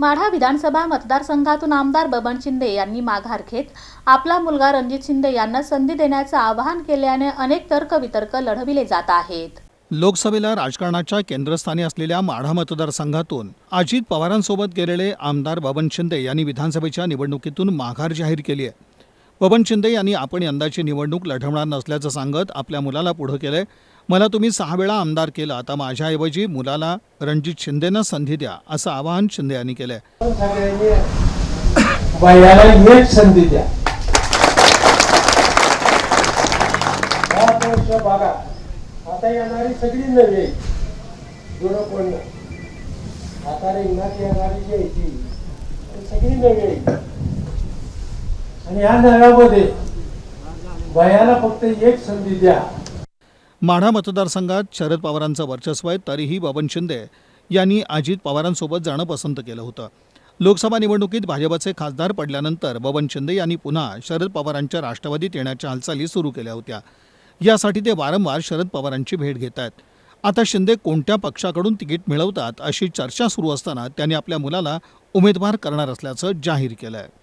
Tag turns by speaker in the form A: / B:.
A: माढा विधानसभा मतदारसंघातून आमदार बबन शिंदे यांनी माघार घेत आपला मुलगा रणजित शिंदे यांना संधी देण्याचं आवाहन केल्याने अनेक तर्कवितर्क लढविले जात आहेत.
B: लोकसभेला राजकारणाच्या केंद्रस्थानी असलेल्या माढा मतदारसंघातून अजित पवारांसोबत गेलेले आमदार बबन शिंदे यांनी विधानसभेच्या निवडणुकीतून माघार जाहीर केली आहे. बबन शिंदे यांनी आपण यंदाची निवडणूक लढवणार नसल्याचं सांगत आपल्या मुलाला पुढं केलंय. मला तुम्ही सहा वेळा आमदार केलं. आता माझ्याऐवजी मुलाला रणजित शिंदेनं संधी द्या असं आवाहन शिंदे यांनी केलंय.
C: संधी द्या. बघा आता येणारी सगळी नवी आहे. जुनं कोण आता रिंगणात येणारी जी आहे ती सगळी नवी. आणि या नव्यामध्ये वयाला फक्त एक संधी द्या.
B: माढा मतदारसंघात शरद पवारांचं वर्चस्व आहे तरीही बबन शिंदे यांनी अजित पवारांसोबत जाणं पसंत केलं होतं. लोकसभा निवडणुकीत भाजपचे खासदार पडल्यानंतर बबन शिंदे यांनी पुन्हा शरद पवारांच्या राष्ट्रवादीत येण्याच्या हालचाली सुरू केल्या होत्या. यासाठी ते वारंवार शरद पवारांची भेट घेत आहेत. आता शिंदे कोणत्या पक्षाकडून तिकीट मिळवतात अशी चर्चा सुरू असताना त्यांनी आपल्या मुलाला उमेदवार करणार असल्याचं जाहीर केलं आहे